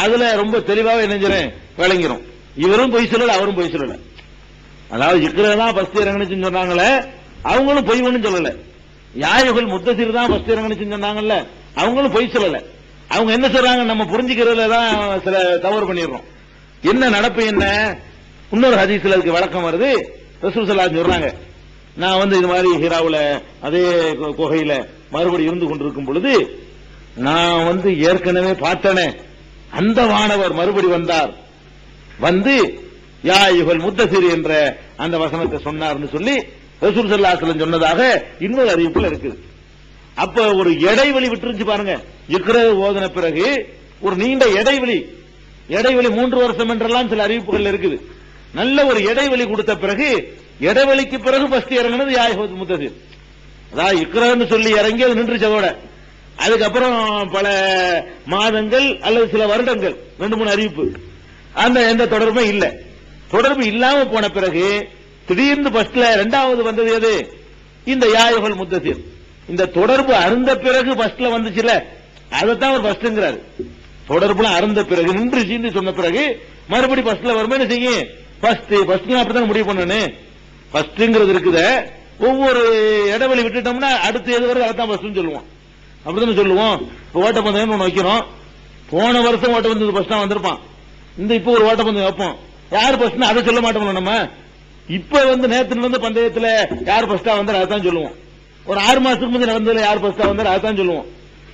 அதுல ரொம்ப தெளிவாக இணைஞ்சிரும் விளங்கிரும். இவரும் பொய் சொல்லல அவரும் பொய் சொல்லல. அதாவது இக்கிறதான் ஃபர்ஸ்ட் இறங்குனுச்சுன்னு சொன்னாங்களே அவங்களும் பொய் ஒண்ணும் சொல்லல. யாயுகள் முத்தசிர் தான் ஃபர்ஸ்ட் இறங்குனுச்சுன்னு சொன்னாங்கல்ல அவங்களும் பொய் சொல்லல. அவங்க என்ன சொல்றாங்க நம்ம புரிஞ்சுக்கிறதுல தான் சில தவறு பண்ணிடுறோம். என்ன நடப்பு என்ன? இன்னொரு ஹதீஸ்ல அதுக்கு விளக்கம் வருது. ரசூல் ஸல்லல்லாஹு சொல்றாங்க நான் வந்து இது மாதிரி ஹீராவில் அதே கு- குகையில மறுபடி இருந்து கொண்டிருக்கும் பொழுது நான் வந்து ஏற்கனவே பார்த்தேனே அந்த வானவர் மறுபடி வந்தார். வந்து யா இவள் முத்தசிறு என்ற அந்த வசனத்தை சொன்னார்னு சொல்லி ரசூல் ஸல்லல்லாஹு சொன்னதாக இன்னொரு அறிவிப்புல இருக்குது. அப்ப ஒரு இடைவெளி விட்டுருச்சு பாருங்க. இக்கிற ஓதன பிறகு ஒரு நீண்ட இடைவெளி. இடைவெளி மூன்று வருஷம் என்றெல்லாம் சில அறிவிப்புகள் இருக்குது. நல்ல ஒரு இடைவெளி கொடுத்த பிறகு இடைவெளிக்கு பிறகு பஸ்ட் இறங்குனது யாய் முத்தசிர். அதாவது இக்ரன்னு சொல்லி இறங்கி அது நின்றுச்சதோட அதுக்கப்புறம் பல மாதங்கள் அல்லது சில வருடங்கள் ரெண்டு மூணு அறிவிப்பு. அந்த எந்த தொடர்பும் இல்ல. தொடர்பு இல்லாம போன பிறகு திடீர்னு ஃபர்ஸ்ட்ல ரெண்டாவது வந்தது எது? இந்த யாயுகள் முத்தசீர் இந்த தொடர்பு அருந்த பிறகு ஃபர்ஸ்ட்ல வந்துச்சுல அதைத்தான் அவர் ஃபர்ஸ்ட்ங்கிறாரு தொடர்புல அருந்த பிறகு நின்று சீந்து சொன்ன பிறகு மறுபடி ஃபர்ஸ்ட்ல வருமே என்ன செய்யும் ஃபர்ஸ்ட் பஸ்ட் அப்படிதான் முடிவு பண்ணனு? பஸ்ட்ங்கிறது இருக்குத ஒவ்வொரு இடைவெளி விட்டுட்டோம்னா அடுத்து எது வருது அதான் பஸ்ட்னு சொல்லுவோம் அப்படிதானே சொல்லுவோம். இப்போ ஓட்டப்பந்தயம் ஒன்று வைக்கிறோம். போன வருஷம் ஓட்டப்பந்தயம் ஃபர்ஸ்ட் வந்திருப்பான். இந்த இப்போ ஒரு ஓட்டப்பந்தயம் வைப்போம். யார் ஃபர்ஸ்ட் அதை சொல்ல மாட்டோம்ல நம்ம? இப்ப வந்து நேத்துல இருந்து பந்தயத்துல யார் ஃபர்ஸ்டா வந்தார் அதான் சொல்லுவோம். ஒரு ஆறு மாசத்துக்கு முந்தைய நடந்ததுல யார் ஃபர்ஸ்டா வந்தார் அதான் சொல்லுவோம்.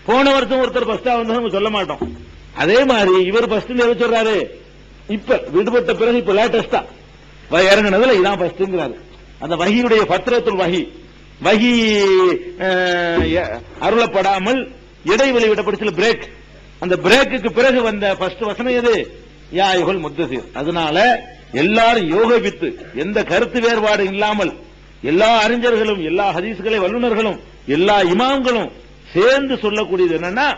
போன வருஷம் ஒருத்தர் ஃபர்ஸ்டா வந்தா நம்ம சொல்ல மாட்டோம். அதே மாதிரி இவர் ஃபர்ஸ்ட் எது சொல்றாரு? இப்ப விடுபட்ட பிறகு இப்ப லேட்டஸ்டா இறங்குனதுல இதான் ஃபர்ஸ்ட்ங்கிறாரு அந்த வகையுடைய பத்திரத்துள் வகி. வகி அருளப்படாமல் இடைவெளி விடப்படுச்சு பிரேக் அந்த பிரேக்குக்கு பிறகு வந்த ஃபர்ஸ்ட் வசனம் எது? யாயுகல் முத்தசீர். அதனால எல்லாரும் யோகவித்து எந்த கருத்து வேறுபாடு இல்லாமல் எல்லா அறிஞர்களும் எல்லா ஹதீஸ்களை வல்லுநர்களும் எல்லா இமாம்களும் சேர்ந்து சொல்லக்கூடியது என்னன்னா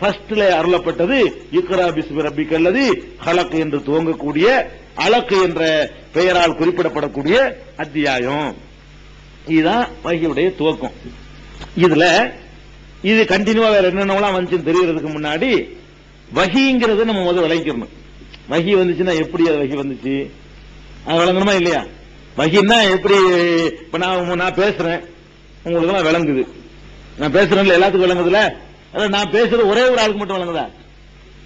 ஃபர்ஸ்ட்ல அருளப்பட்டது இக்ரா பிஸ்மி ரப்பிக் அல்லது ஹலக் என்று துவங்கக்கூடிய அலக்கு என்ற பெயரால் குறிப்பிடப்படக்கூடிய அத்தியாயம். இதுதான் வகையுடைய துவக்கம். இதுல இது கண்டினியூவா வேற என்னென்னலாம் வந்துச்சுன்னு தெரியறதுக்கு முன்னாடி வகிங்கிறத நம்ம முதல்ல விளங்கிக்கணும் வகி வந்துச்சுன்னா எப்படி அது வகி வந்துச்சு? அது விளங்கணுமா இல்லையா? வகின்னா எப்படி இப்ப நான் நான் பேசுறேன். உங்களுக்கு எல்லாம் விளங்குது. நான் பேசுறேன்ல எல்லாத்துக்கும் விளங்குதுல? அதான் நான் பேசுறது ஒரே ஒரு ஆளுக்கு மட்டும் விளங்குதா?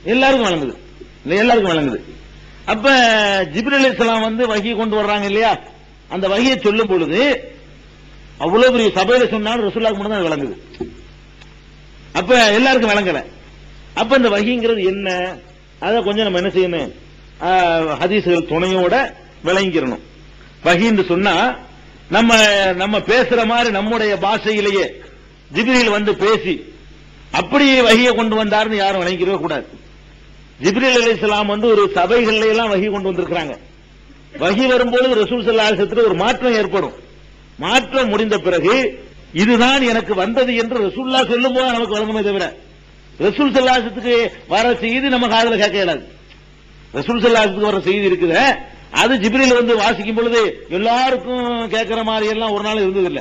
எல்லாருக்கும் விளங்குது. இல்ல எல்லாருக்கும் விளங்குது. அப்ப ஜிப்ரீல் இஸ்லாம் வந்து வகி கொண்டு வர்றாங்க இல்லையா? அந்த வகையை சொல்லும் பொழுது அவ்வளவு பெரிய சபையில சொன்னாலும் ரசூல்லாக்கு மட்டும் தான் விளங்குது. அப்ப எல்லாருக்கும் விளங்கல. அப்ப இந்த வகிங்கிறது என்ன? அதை கொஞ்சம் நம்ம என்ன செய்யணும்? ஆஹ், துணையோட விளங்கிடணும். வகின்னு சொன்னா நம்ம நம்ம பேசுற மாதிரி நம்முடைய பாஷையிலேயே ஜிப்ரீல் வந்து பேசி அப்படியே வகியை கொண்டு வந்தாருன்னு யாரும் விளங்கிடவே கூடாது. ஜிக்ரி இஸ்லாம் வந்து ஒரு சபைகள்ல எல்லாம் வகி கொண்டு வந்திருக்கிறாங்க. வகி வரும்போது ரசூல் ஸல்லல்லாஹு ஒரு மாற்றம் ஏற்படும். மாற்றம் முடிந்த பிறகு இதுதான் எனக்கு வந்தது என்று ரசூல்லா சொல்லும் போது நமக்கு வழங்குமே தவிர ரசூல் சல்லாசத்துக்கு வர செய்தி நம்ம காதல கேட்க இயலாது. ரசூல் சல்லாசத்துக்கு வர செய்தி இருக்குது அது ஜிப்ரில் வந்து வாசிக்கும் பொழுது எல்லாருக்கும் கேட்கிற மாதிரி எல்லாம் ஒரு நாள் இருந்தது இல்ல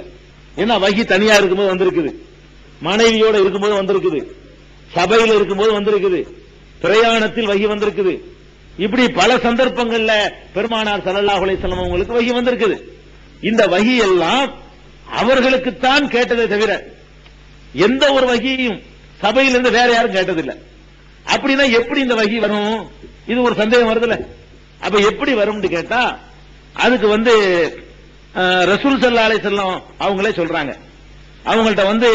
ஏன்னா வகி தனியா இருக்கும்போது வந்திருக்குது. மனைவியோட இருக்கும்போது வந்திருக்குது. சபையில் இருக்கும்போது வந்திருக்குது. பிரயாணத்தில் வகி வந்திருக்குது. இப்படி பல சந்தர்ப்பங்கள்ல பெருமானார் சல்லல்லாஹ் அலைஹி அவங்களுக்கு வகி வந்திருக்குது. இந்த வகி எல்லாம் அவர்களுக்குத்தான் கேட்டதை தவிர எந்த ஒரு வகையும் சபையிலிருந்து வேற யாரும் கேட்டதில்லை. அப்படின்னா எப்படி இந்த வகி வரும்? இது ஒரு சந்தேகம் வருதுல்ல. அப்ப எப்படி வரும்னு கேட்டா அதுக்கு வந்து ரசூல் ஸல்லல்லாஹு அலைஹி அவங்களே சொல்றாங்க. அவங்கள்ட்ட வந்து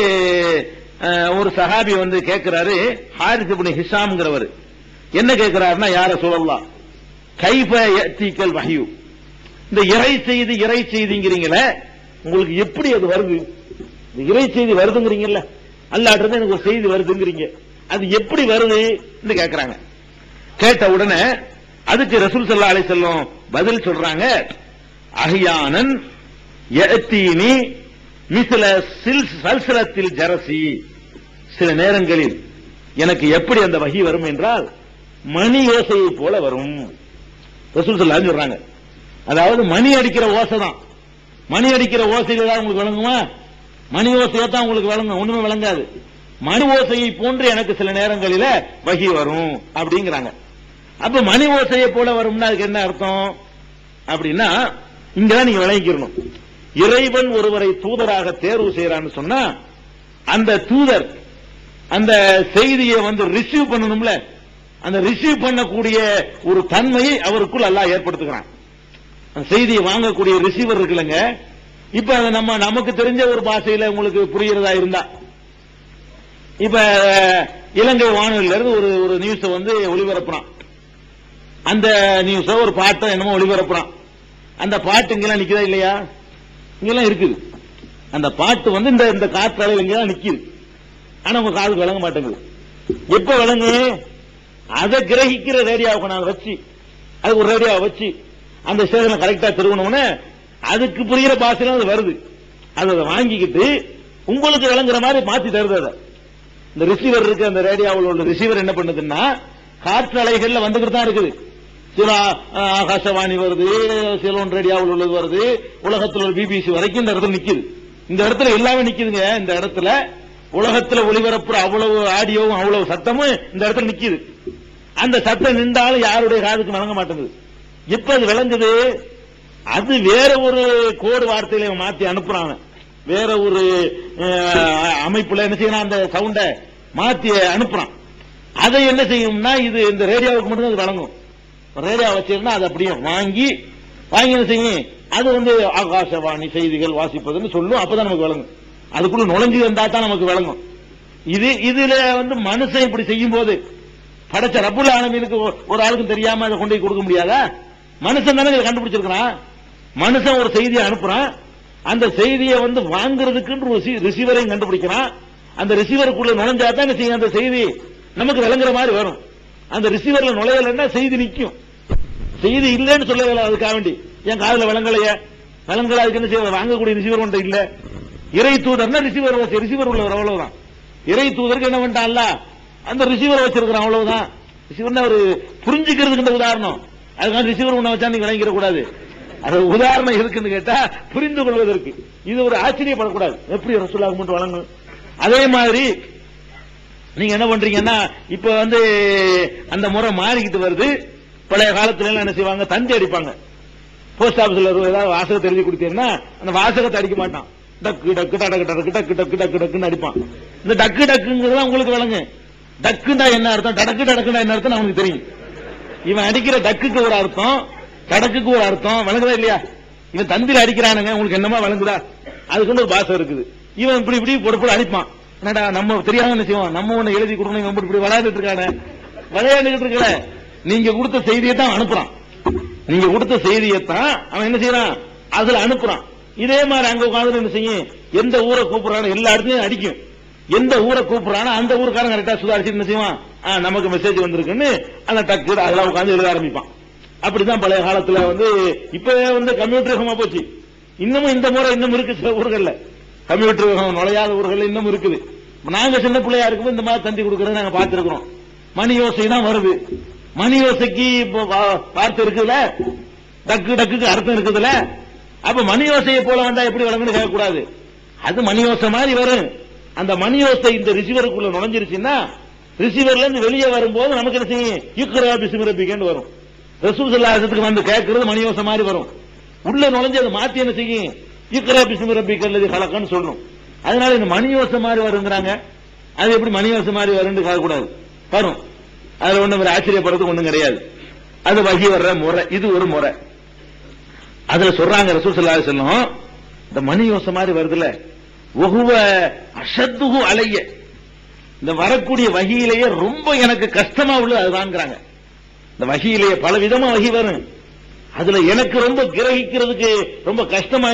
ஒரு சஹாபி வந்து கேட்கிறாரு ஹாரிஸ் இப்னு ஹிஷாம்ங்கிறவர். என்ன கேட்கிறாருன்னா யார சொல்லலாம் கைஃப யத்தீக்கல் வஹ்யு? இந்த இறை செய்தி இறை செய்திங்கிறீங்களே உங்களுக்கு எப்படி அது வருது? இந்த இறை செய்தி வருதுங்கிறீங்கல்ல அல்லாட்டு எனக்கு ஒரு செய்தி வருதுங்கிறீங்க. அது எப்படி வருது கேக்குறாங்க. கேட்ட உடனே அதுக்கு ரசூல் சல்லா அலை செல்லும் பதில் சொல்றாங்க அகியானன் எத்தீனி மிஸ்ல சில் சல்சலத்தில் ஜரசி சில நேரங்களில் எனக்கு எப்படி அந்த வகி வரும் என்றால் மணி ஓசையை போல வரும். ரசூல் ஸல்லல்லாஹு சொல்றாங்க அதாவது மணி அடிக்கிற ஓசை தான் மணி அடிக்கிற ஓசையில தான் உங்களுக்கு விளங்குமா மணி ஓசையை தான் உங்களுக்கு விளங்கும் ஒண்ணுமே விளங்காது மணி ஓசையை போன்று எனக்கு சில நேரங்களில வகி வரும் அப்படிங்கிறாங்க. அப்ப மணி ஓசையை போல வரும்னா அதுக்கு என்ன அர்த்தம்? அப்படின்னா இங்கதான் நீங்க விளங்கிக்கணும். இறைவன் ஒருவரை தூதராக தேர்வு செய்யறான்னு சொன்னா அந்த தூதர் அந்த செய்தியை வந்து ரிசீவ் பண்ணணும்ல. அந்த ரிசீவ் பண்ணக்கூடிய ஒரு தன்மையை அவருக்குள் எல்லாம் ஏற்படுத்துகிறான். செய்தியை வாங்கக்கூடிய ரிசீவர் இருக்குல்லங்க. இப்ப அதை நம்ம நமக்கு தெரிஞ்ச ஒரு பாஷையில உங்களுக்கு புரியறதா இருந்தா. இப்ப இலங்கை வானொலியில இருந்து ஒரு ஒரு நியூஸ் வந்து ஒளிபரப்புறான். அந்த நியூஸ ஒரு பாட்டை என்னமோ ஒளிபரப்புறான். அந்த பாட்டு இங்கெல்லாம் நிக்குதா இல்லையா? இங்கெல்லாம் இருக்குது. அந்த பாட்டு வந்து இந்த இந்த காற்றளவு இங்கெல்லாம் நிக்குது. ஆனா உங்க காதுக்கு விளங்க மாட்டேங்குது. எப்ப விளங்கு? அதை கிரகிக்கிற ரேடியாவுக்கு நான் வச்சு அதுக்கு ஒரு ரேடியோவை வச்சு அந்த ஸ்டேஷனை கரெக்டா திருவணும்னு அதுக்கு புரிகிற பாஷையில அது வருது. அதை அதை வாங்கிக்கிட்டு உங்களுக்கு விளங்குற மாதிரி மாத்தி தருது அதை. இந்த ரிசீவர் இருக்கு அந்த ரேடியோவில் உள்ள ரிசீவர் என்ன பண்ணுதுன்னா காற்று அலைகள்ல வந்துகிட்டு தான் இருக்குது. சில ஆகாசவாணி வருது சிலோன் ரேடியோவில் உள்ளது வருது உலகத்தில் உள்ள பிபிசி வரைக்கும் இந்த இடத்துல நிக்குது. இந்த இடத்துல எல்லாமே நிக்குதுங்க. இந்த இடத்துல உலகத்துல ஒளிபரப்புற அவ்வளவு ஆடியோவும் அவ்வளவு சத்தமும் இந்த இடத்துல நிக்குது. அந்த சத்தம் நின்றாலும் யாருடைய காதுக்கு வழங்க மாட்டேங்குது. இப்ப அது விளங்குது. அது வேற ஒரு கோடு வார்த்தையில மாத்தி அனுப்புறாங்க. வேற ஒரு அமைப்புல என்ன செய்யணும் அந்த சவுண்ட மாத்தி அனுப்புறான். அதை என்ன செய்யும்னா இது இந்த ரேடியோவுக்கு மட்டும் அது வழங்கும். ரேடியோ வச்சிருந்தா அது அப்படியே வாங்கி வாங்கி என்ன செய்யும்? அது வந்து ஆகாசவாணி செய்திகள் வாசிப்பதுன்னு சொல்லும். அப்பதான் நமக்கு விளங்கும். அதுக்குள்ள நுழைஞ்சு வந்தா தான் நமக்கு விளங்கும். இது இதுல வந்து மனுஷன் இப்படி செய்யும் போது படைச்ச ரப்புல் ஆலமீனுக்கு ஒரு- ஒரு ஆளுக்கும் தெரியாம அதை கொண்டு போய் கொடுக்க முடியாதா? மனுஷன் தானே இதை கண்டுபிடிச்சிருக்கிறான்? மனுஷன் ஒரு செய்தியை அனுப்புறான். அந்த செய்தியை வந்து வாங்குறதுக்குன்னு ஒரு ரிசீவரையும் கண்டுபிடிக்கிறான். அந்த ரிசீவருக்குள்ள நுழைஞ்சா தான் செய்யும்? அந்த செய்தி நமக்கு விளங்குற மாதிரி வரும். அந்த ரிசீவர்ல நுழையலைன்னா செய்தி நிற்கும் செய்தி இல்லைன்னு சொல்ல அதுக்காக வேண்டி. என் காதல விளங்கலையே. விளங்கல அதுக்கு என்ன செய்ய வாங்கக்கூடிய ரிசீவர் ஒன்று இல்ல. இறை தூதர்னா ரிசீவர் ரிசீவர் உள்ளவர் அவ்வளவுதான். இறை தூதருக்கு என்ன பண்ணிட்டான்ல? அந்த ரிசீவர் வச்சிருக்கிறான் அவ்வளவுதான். ரிசீவர்னா ஒரு புரிஞ்சுக்கிறதுக்கு உதாரணம். அதுக்காக ரிசீவர் ஒண்ணு வச்சா நீங்க விளங்கிட கூடாது. அது உதாரணம் இருக்குன்னு கேட்டா புரிந்து கொள்வதற்கு. இது ஒரு ஆச்சரியப்படக்கூடாது. எப்படி ரசூலாக மட்டும் வழங்கும் அதே மாதிரி நீங்க என்ன பண்றீங்கன்னா இப்ப வந்து அந்த முறை மாறிக்கிட்டு வருது. பழைய காலத்துல என்ன செய்வாங்க? தந்தி அடிப்பாங்க. போஸ்ட் ஆபீஸ்ல ஏதாவது வாசகத்தை எழுதி கொடுத்தீங்கன்னா அந்த வாசகத்தை அடிக்க மாட்டான். டக்கு டக்கு டக்கு டக்கு டக்கு டக்கு டக்கு டக்குன்னு அடிப்பான். இந்த டக்கு டக்குங்கிறது தான் உங்களுக்கு விளங்கு டக்குண்டா என்ன அர்த்தம்? டக்கு டடக்குண்டா என்ன அர்த்தம் அவனுக்கு தெரியும். இவன் அடிக்கிற டக்குக்கு ஒரு அர்த்தம் கடக்குக்கு ஒரு அர்த்தம் விளங்குதா இல்லையா? இவன் தந்திர அடிக்கிறானுங்க உங்களுக்கு என்னமா விளங்குதா? அதுக்குன்னு ஒரு பாசம் இருக்குது. இவன் இப்படி இப்படி போட அடிப்பான். என்னடா நம்ம தெரியாம என்ன செய்வோம்? நம்ம ஒண்ணு எழுதி கொடுக்கணும் இவன் இப்படி விளையாண்டுட்டு இருக்கானே. விளையாண்டுட்டு இருக்கல. நீங்க கொடுத்த செய்தியை தான் அனுப்புறான். நீங்க கொடுத்த செய்தியை தான் அவன் என்ன செய்யறான்? அதுல அனுப்புறான். இதே மாதிரி அங்க உட்காந்து என்ன செய்யும்? எந்த ஊரை கூப்பிடுறானோ எல்லா இடத்துலயும் அடிக்கும். எந்த ஊரை கூப்பிடுறானோ அந்த ஊருக்காரன் கரெக்டா சுதாரிச்சு என்ன செய்வான்? நமக்கு மெசேஜ் வந்திருக்குன்னு அந்த டக்கு அதெல்லாம் உட்காந்து எழுத ஆரம்பிப்பான். அப்படிதான் பழைய காலத்துல வந்து இப்பவே வந்து கம்ப்யூட்டர் யுகமா போச்சு. இன்னமும் இந்த முறை இன்னும் இருக்கு சில ஊர்கள்ல. கம்ப்யூட்டர் யுகம் நுழையாத ஊர்கள் இன்னும் இருக்குது. நாங்க சின்ன பிள்ளையா இருக்கும் இந்த மாதிரி தந்தி கொடுக்கறத நாங்க பார்த்திருக்கிறோம். மணி யோசை தான் வருது. மணி யோசைக்கு பார்த்து வார்த்தை இருக்குதுல டக்கு டக்குக்கு அர்த்தம் இருக்குதுல அப்ப மணி யோசையை போல வந்தா எப்படி வழங்குன்னு கேட்கக்கூடாது. அது மணி யோசை மாதிரி வரும். அந்த மணி யோசை இந்த ரிசீவருக்குள்ள நுழைஞ்சிருச்சுன்னா ரிசீவர்ல இருந்து வெளியே வரும்போது நமக்கு என்ன செய்யும்? யுக்ரா பிசுமிரபிக்கன்னு வரும். ரசூல் சல்லாசத்துக்கு வந்து கேட்கறது மணி மாதிரி வரும். உள்ள நுழைஞ்சு அதை மாத்தி என்ன செய்யும்? யுக்ரா பிசுமிரபிக்கல்லது கலக்கன்னு சொல்லணும் அதனால இந்த மணி மாதிரி வருங்கிறாங்க. அது எப்படி மணி மாதிரி வரும்னு கேட்கக்கூடாது. வரும் அதுல ஒண்ணு ஒரு ஆச்சரியப்படுறதுக்கு ஒண்ணும் கிடையாது. அது வகி வர்ற முறை. இது ஒரு முறை. அதுல சொல்றாங்க ரசூல் ஸல்லல்லாஹு இந்த மணி யோசை மாதிரி வருதுல்ல. ஒகுவ அசத்துகு அலைய. இந்த வரக்கூடிய வகையிலேயே ரொம்ப எனக்கு கஷ்டமா உள்ளது அதுதான்ங்கிறாங்க. இந்த வகையிலேயே பல விதமா வகி வரும். அதுல எனக்கு ரொம்ப கிரகிக்கிறதுக்கு ரொம்ப கஷ்டமா